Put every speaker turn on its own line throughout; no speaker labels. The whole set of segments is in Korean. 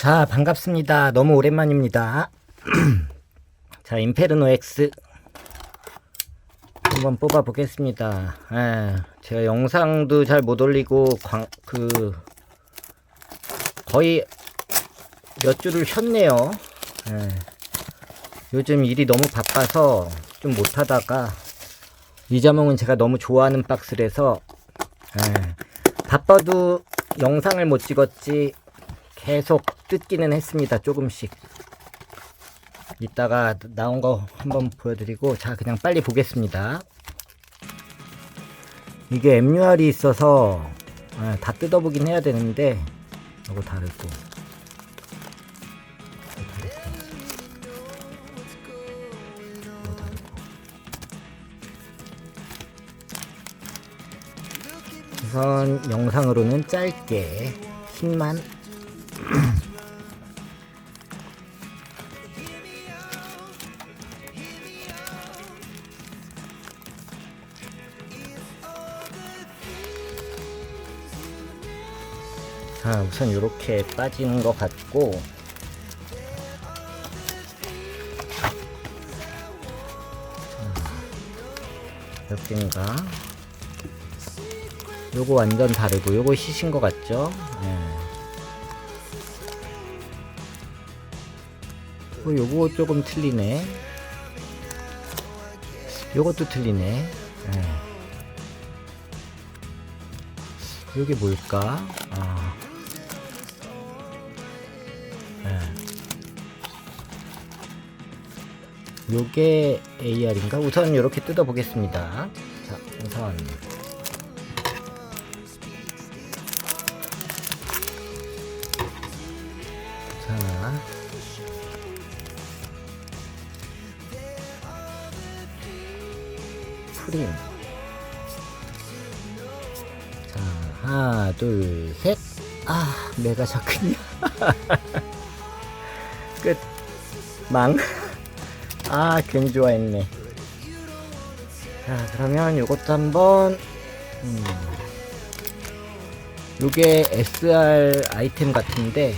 자, 반갑습니다. 너무 오랜만입니다. 자, 임페르노 X 한번 뽑아 보겠습니다. 예, 제가 영상도 잘 못 올리고 광, 그 거의 몇 주를 쉬었네요. 예, 요즘 일이 너무 바빠서 좀 못하다가 이자몽은 제가 너무 좋아하는 박스라서 예, 바빠도 영상을 못 찍었지 계속 뜯기는 했습니다. 조금씩. 이따가 나온 거 한번 보여드리고 자 그냥 빨리 보겠습니다. 이게 MUR이 있어서 아, 다 뜯어보긴 해야 되는데 이거 다르고 우선 영상으로는 짧게 힘만 자 우선 이렇게 빠지는 것 같고 자, 몇 개인가 요거 완전 다르고 요거 시신 것 같죠 예. 어, 요거 조금 틀리네 요것도 틀리네 예. 요게 뭘까 아. 예. 요게 AR인가? 우선 이렇게 뜯어 보겠습니다. 자, 우선 자. 프림. 자, 하나, 둘, 셋. 아, 내가 자크냐. 끝. 망. 아, 괜히 좋아했네. 자, 그러면 요것도 한번, 음. 요게 SR 아이템 같은데,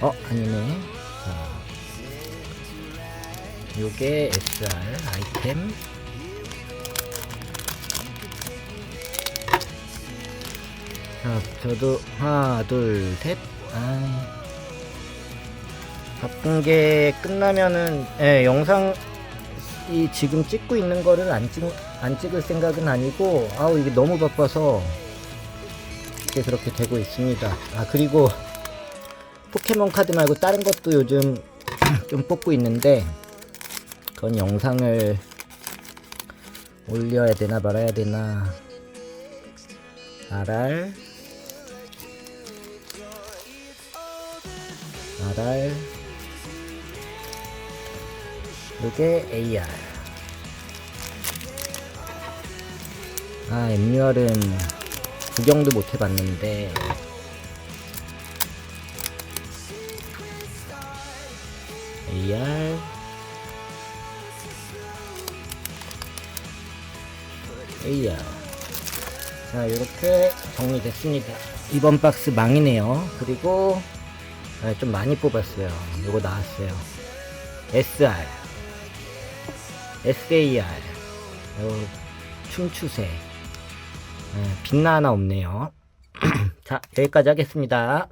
어, 아니네. 자, 요게 SR 아이템. 자, 저도 하나, 둘, 셋. 아, 바쁜 게 끝나면은 예, 영상 이 지금 찍고 있는 거를 안 찍, 안 찍을 생각은 아니고 아우 이게 너무 바빠서 이게 그렇게 되고 있습니다. 아 그리고 포켓몬 카드 말고 다른 것도 요즘 좀 뽑고 있는데 그건 영상을 올려야 되나 말아야 되나. RR RR 이게 AR 아 MUR은 구경도 못 해봤는데. AR AR 자 이렇게 정리됐습니다. 이번 박스 망이네요. 그리고 아, 좀 많이 뽑았어요. 이거 나왔어요. SR SAR 요 춤추세. 예, 빛나 하나 없네요. 자 여기까지 하겠습니다